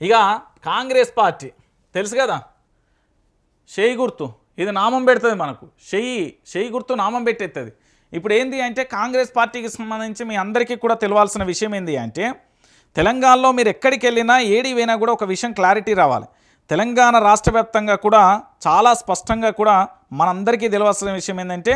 ఇక కాంగ్రెస్ పార్టీ తెలుసు కదా? షెయి గుర్తు. ఇది నామం పెడుతుంది మనకు. షెయి షెయి గుర్తు నామం పెట్టేస్తుంది ఇప్పుడు ఏంది అంటే కాంగ్రెస్ పార్టీకి సంబంధించి మీ అందరికీ కూడా తెలియాల్సిన విషయం ఏంది అంటే తెలంగాణలో మీరు ఎక్కడికి వెళ్ళినా ఏడి పోయినా కూడా ఒక విషయం క్లారిటీ రావాలి. తెలంగాణ రాష్ట్ర వ్యాప్తంగా కూడా చాలా స్పష్టంగా కూడా మనందరికీ తెలియాల్సిన విషయం ఏంటంటే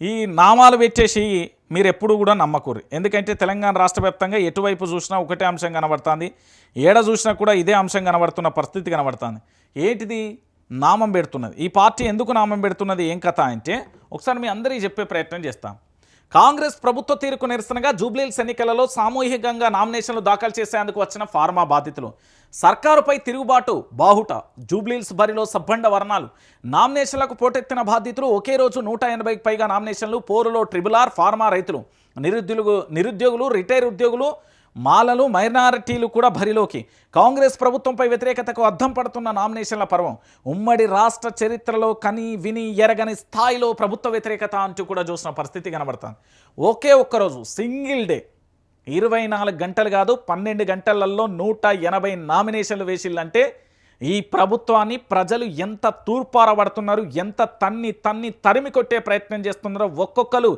ఈ నామాలు పెట్టేసి మీరు ఎప్పుడు కూడా నమ్మకూరు ఎందుకంటే తెలంగాణ రాష్ట్ర వ్యాప్తంగా ఎటువైపు చూసినా ఒకటే అంశం కనబడుతుంది. ఏడ చూసినా కూడా ఇదే అంశం కనబడుతున్న పరిస్థితి కనబడుతుంది. ఏంటిది? నామం పెడుతున్నది. ఈ పార్టీ ఎందుకు నామం పెడుతున్నది? ఏం కథ అంటే ఒకసారి మీ అందరికీ చెప్పే ప్రయత్నం చేస్తాం. కాంగ్రెస్ ప్రభుత్వ తీరుకు నిరసనగా జూబ్లీహిల్స్ ఎన్నికలలో సామూహికంగా నామినేషన్లు దాఖలు చేసేందుకు వచ్చిన ఫార్మా బాధితులు. సర్కారుపై తిరుగుబాటు బాహుట జూబ్లీహిల్స్ బరిలో సబ్బండ వర్ణాలు. నామినేషన్లకు పోటెత్తిన బాధితులు ఒకే రోజు నూట ఎనభైకి పైగా నామినేషన్లు పోరులో ట్రిబుల్ ఆర్ ఫార్మా రైతులు. నిరుద్యోగులు నిరుద్యోగులు రిటైర్ ఉద్యోగులు మాలలు మైనారిటీలు కూడా బరిలోకి. కాంగ్రెస్ ప్రభుత్వంపై వ్యతిరేకతకు అద్దం పడుతున్న నామినేషన్ల పర్వం. ఉమ్మడి రాష్ట్ర చరిత్రలో కని విని ఎరగని స్థాయిలో ప్రభుత్వ వ్యతిరేకత అంటూ కూడా చూసిన పరిస్థితి కనబడుతుంది. ఒకే ఒక్కరోజు సింగిల్ డే. ఇరవై నాలుగు గంటలు కాదు పన్నెండు గంటలలో నూట ఎనభై నామినేషన్లు వేసిల్లంటే ఈ ప్రభుత్వాన్ని ప్రజలు ఎంత తూర్పారబడుతున్నారు ఎంత తన్ని తన్ని తరిమి కొట్టే ప్రయత్నం చేస్తున్నారో ఒక్కొక్కరు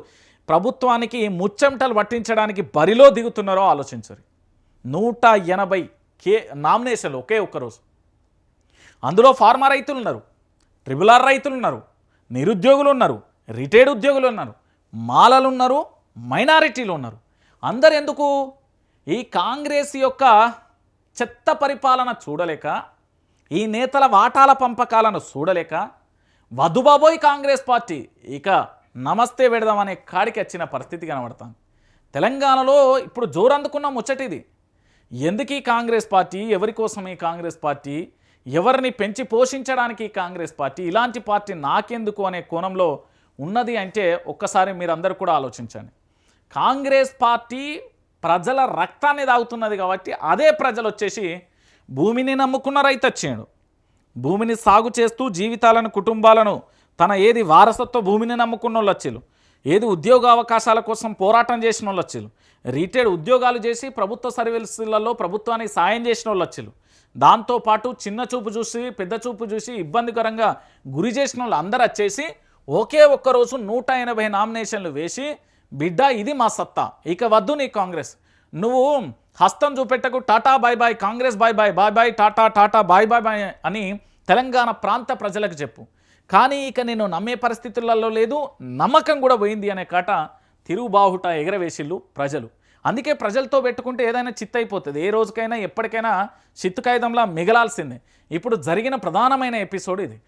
ప్రభుత్వానికి ముచ్చెమటలు పట్టించడానికి బరిలో దిగుతున్నారో ఆలోచించరు. నూట ఎనభై కే నామినేషన్లు ఒకే ఒక్కరోజు అందులో ఫార్మా రైతులు ఉన్నారు ట్రిబుల్ ఆర్ రైతులు ఉన్నారు నిరుద్యోగులు ఉన్నారు రిటైర్డ్ ఉద్యోగులు ఉన్నారు మాలలు ఉన్నారు మైనారిటీలు ఉన్నారు. అందరు ఎందుకు ఈ కాంగ్రెస్ యొక్క చెత్త పరిపాలన చూడలేక ఈ నేతల వాటాల పంపకాలను చూడలేక వధుబాబోయ్ కాంగ్రెస్ పార్టీ ఇక నమస్తే పెడదామనే కాడికి వచ్చిన పరిస్థితి కనబడతాను తెలంగాణలో ఇప్పుడు జోరందుకున్న ముచ్చటిది ఎందుకు ఈ కాంగ్రెస్ పార్టీ ఎవరి కోసం ఈ కాంగ్రెస్ పార్టీ ఎవరిని పెంచి పోషించడానికి కాంగ్రెస్ పార్టీ ఇలాంటి పార్టీ నాకెందుకు అనే కోణంలో ఉన్నది అంటే ఒక్కసారి మీరందరూ కూడా ఆలోచించండి. కాంగ్రెస్ పార్టీ ప్రజల రక్తాన్ని తాగుతున్నది కాబట్టి అదే ప్రజలు వచ్చేసి భూమిని నమ్ముకున్న రైతు వచ్చాడు. భూమిని సాగు చేస్తూ జీవితాలను కుటుంబాలను తన ఏది వారసత్వ భూమిని నమ్ముకున్న వాళ్ళు వచ్చేలు ఏది ఉద్యోగ అవకాశాల కోసం పోరాటం చేసిన వాళ్ళు వచ్చేలు రిటైర్డ్ ఉద్యోగాలు చేసి ప్రభుత్వ సర్వీసులలో ప్రభుత్వానికి సాయం చేసిన వాళ్ళు వచ్చేలు దాంతోపాటు చిన్న చూపు చూసి పెద్ద చూపు చూసి ఇబ్బందికరంగా గురి చేసిన వాళ్ళు అందరూ వచ్చేసి ఒకే ఒక్కరోజు నూట ఎనభై నామినేషన్లు వేసి బిడ్డ ఇది మా సత్తా ఇక వద్దు నీ కాంగ్రెస్. నువ్వు హస్తం చూపెట్టకు tata bye bye Congress bye bye bye bye tata tata bye bye bye అని తెలంగాణ ప్రాంత ప్రజలకు చెప్పు. కానీ ఇక నేను నమ్మే పరిస్థితులలో లేదు నమ్మకం కూడా పోయింది అనే కాట తిరుగుబాహుట ఎగరవేసిళ్ళు ప్రజలు. అందుకే ప్రజలతో పెట్టుకుంటే ఏదైనా చిత్త అయిపోతుంది. ఏ రోజుకైనా ఎప్పటికైనా చిత్తు కాగితంలా మిగలాల్సిందే. ఇప్పుడు జరిగిన ప్రధానమైన ఎపిసోడ్ ఇది.